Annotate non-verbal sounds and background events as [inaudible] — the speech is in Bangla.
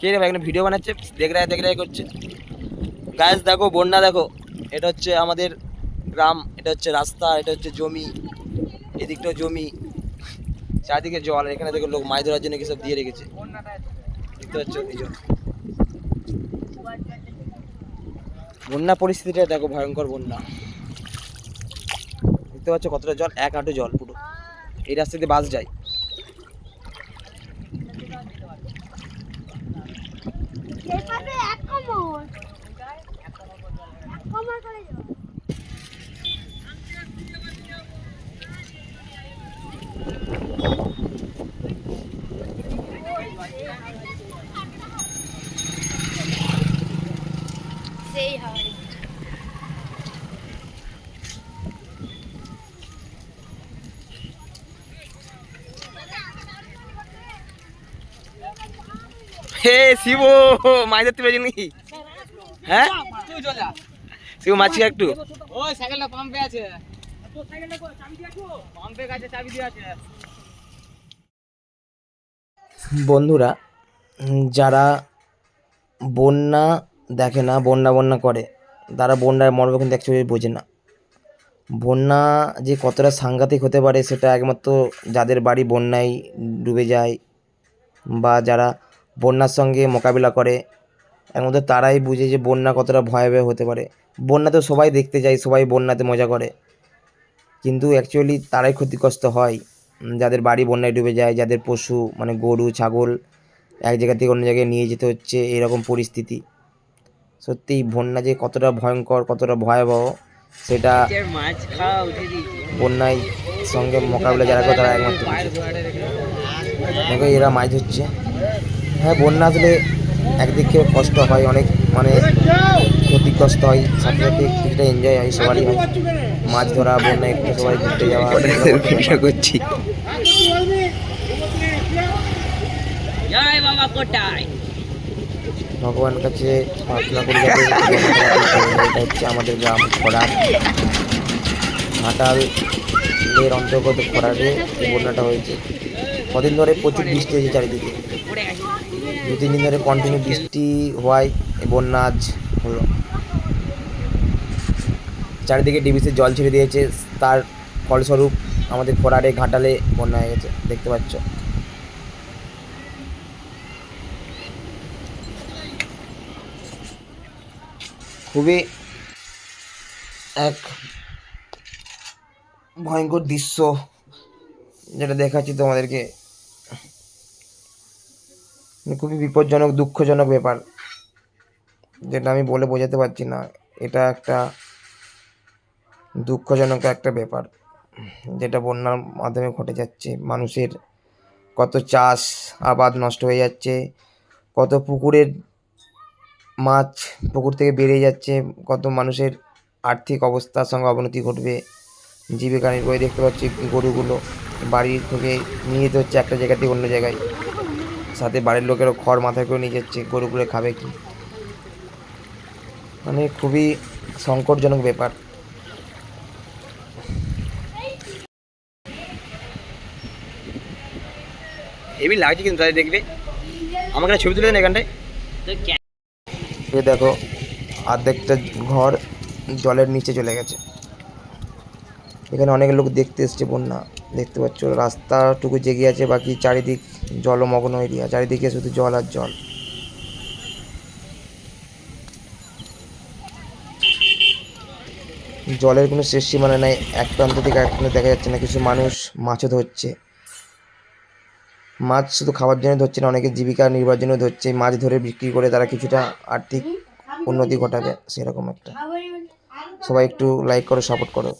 কে রে ভাই ভিডিও বানাচ্ছে? দেখ রায় দেখ রায় করছে। গাছ দেখো, বন্যা দেখো। এটা হচ্ছে আমাদের গ্রাম, এটা হচ্ছে রাস্তা, এটা হচ্ছে জমি, এদিকটাও জমি। চারদিকে জল এখানে দেখো লোক মাছ ধরার জন্য সব দিয়ে রেখেছে। দেখতে পাচ্ছ? বন্যা পরিস্থিতিটা দেখো, ভয়ঙ্কর বন্যা। দেখতে পাচ্ছ কতটা জল? এক হাঁটু জল পুরো। এই রাস্তা দিয়ে বাস যায়। এভাবে এক কমর এক কমর করে যাও সেই হয় হে শিব মাছ ধরতে পেরেছি নাকি? হ্যাঁ? তুই শিব মাছি একটু। ওই সাইকেলটা পাম্পে আছে। পাম্পে কাছে চাবি দিয়ে আছে। বন্ধুরা যারা বন্যা দেখে না বন্যা বন্যা করে তারা বন্যার মর্ম কিন্তু অ্যাকচুয়ালি বোঝে না। বন্যা যে কতটা সাংঘাতিক হতে পারে সেটা একমাত্র যাদের বাড়ি বন্যায় ডুবে যায় বা যারা বন্যার সঙ্গে মোকাবিলা করে। একমাত্র তারাই বুঝে যে বন্যা কতটা ভয়াবহ হতে পারে। বন্যা তো সবাই দেখতে যায় সবাই বন্যাতে মজা করে। কিন্তু অ্যাকচুয়ালি তারাই ক্ষতিগ্রস্ত হয়। যাদের বাড়ি বন্যায় ডুবে যায়, যাদের পশু মানে গরু, ছাগল এক জায়গা থেকে অন্য জায়গায় নিয়ে যেতে হচ্ছে, এরকম পরিস্থিতি। সত্যি বন্যা যে কতটা ভয়ঙ্কর, কতটা ভয়াবহ, সেটা বন্যায় সঙ্গে মোকাবিলা যারা করে, তারা একমাত্র এরা মাছ ধরছে। হ্যাঁ বন্যা আসলে একদিকে কষ্ট হয় অনেক মানে ক্ষতিগ্রস্ত হয় সাথে সাথে কিছুটা এনজয় হয় সবারই হয়। মাছ ধরা বন্যা একটু সবাই ঘুরতে যাওয়া [laughs] করছি। ভগবানের কাছে প্রার্থনা করি। এটা হচ্ছে আমাদের গ্রাম খরার ঘাটাল এর অন্তর্গত খরারে বন্যাটা হয়েছে। কদিন ধরে প্রচুর বৃষ্টি হয়েছে চারিদিকে। দু তিন দিন ধরে কন্টিনিউ বৃষ্টি হওয়ায় বন্যা আজ হলো। চারিদিকে ডিবিসির জল ছেড়ে দিয়েছে, তার ফলস্বরূপ আমাদের খোরারে ঘাটালে বন্যা হয়ে গেছে, দেখতে পাচ্ছ। খুবই এক ভয়ঙ্কর দৃশ্য যেটা দেখাচ্ছি তোমাদেরকে। খুবই বিপজ্জনক, দুঃখজনক ব্যাপার। যেটা আমি বলে বোঝাতে পারছি না। এটা একটা দুঃখজনক একটা ব্যাপার। যেটা বন্যার মাধ্যমে ঘটে যাচ্ছে। মানুষের কত চাষ আবাদ নষ্ট হয়ে যাচ্ছে। কত পুকুরের মাছ পুকুর থেকে বেরিয়ে যাচ্ছে। কত মানুষের আর্থিক অবস্থার সঙ্গে অবনতি ঘটবে। জীবিকা নির্বাহী দেখতে পাচ্ছি গরুগুলো বাড়ি থেকে নিয়ে যেতে হচ্ছে একটা জায়গা থেকে অন্য জায়গায়। সাথে বাড়ির লোকেরও খড় মাথায় করে নিয়ে যাচ্ছে গরুগুলো খাবে কি? মানে খুবই সংকটজনক ব্যাপার। হেভি লাগছে কিন্তু তাই দেখবে আমাকে ছবি তুলে দেন এখানটায়। এ দেখো অর্ধেকটা ঘর জলের নিচে চলে গেছে। এখানে অনেক লোক দেখতে এসছে বন্যা। দেখতে পাচ্ছ, রাস্তাটুকু জেগে আছে, বাকি চারিদিক জলমগ্ন এরিয়া, চারিদিকে শুধু জল আর জল। জলের কোনো শেষ সীমানা নাই, এক প্রান্ত থেকে এক প্রান্ত দেখা যাচ্ছে না, কিছু মানুষ মাছও ধরছে। মাছ শুধু খাওয়ার জন্য ধরছে না, অনেকে জীবিকা নির্বাহের জন্য ধরছে। মাছ ধরে বিক্রি করে তারা কিছুটা আর্থিক উন্নতি ঘটাবে, সেরকম একটা। সবাই একটু লাইক করো সাপোর্ট করো।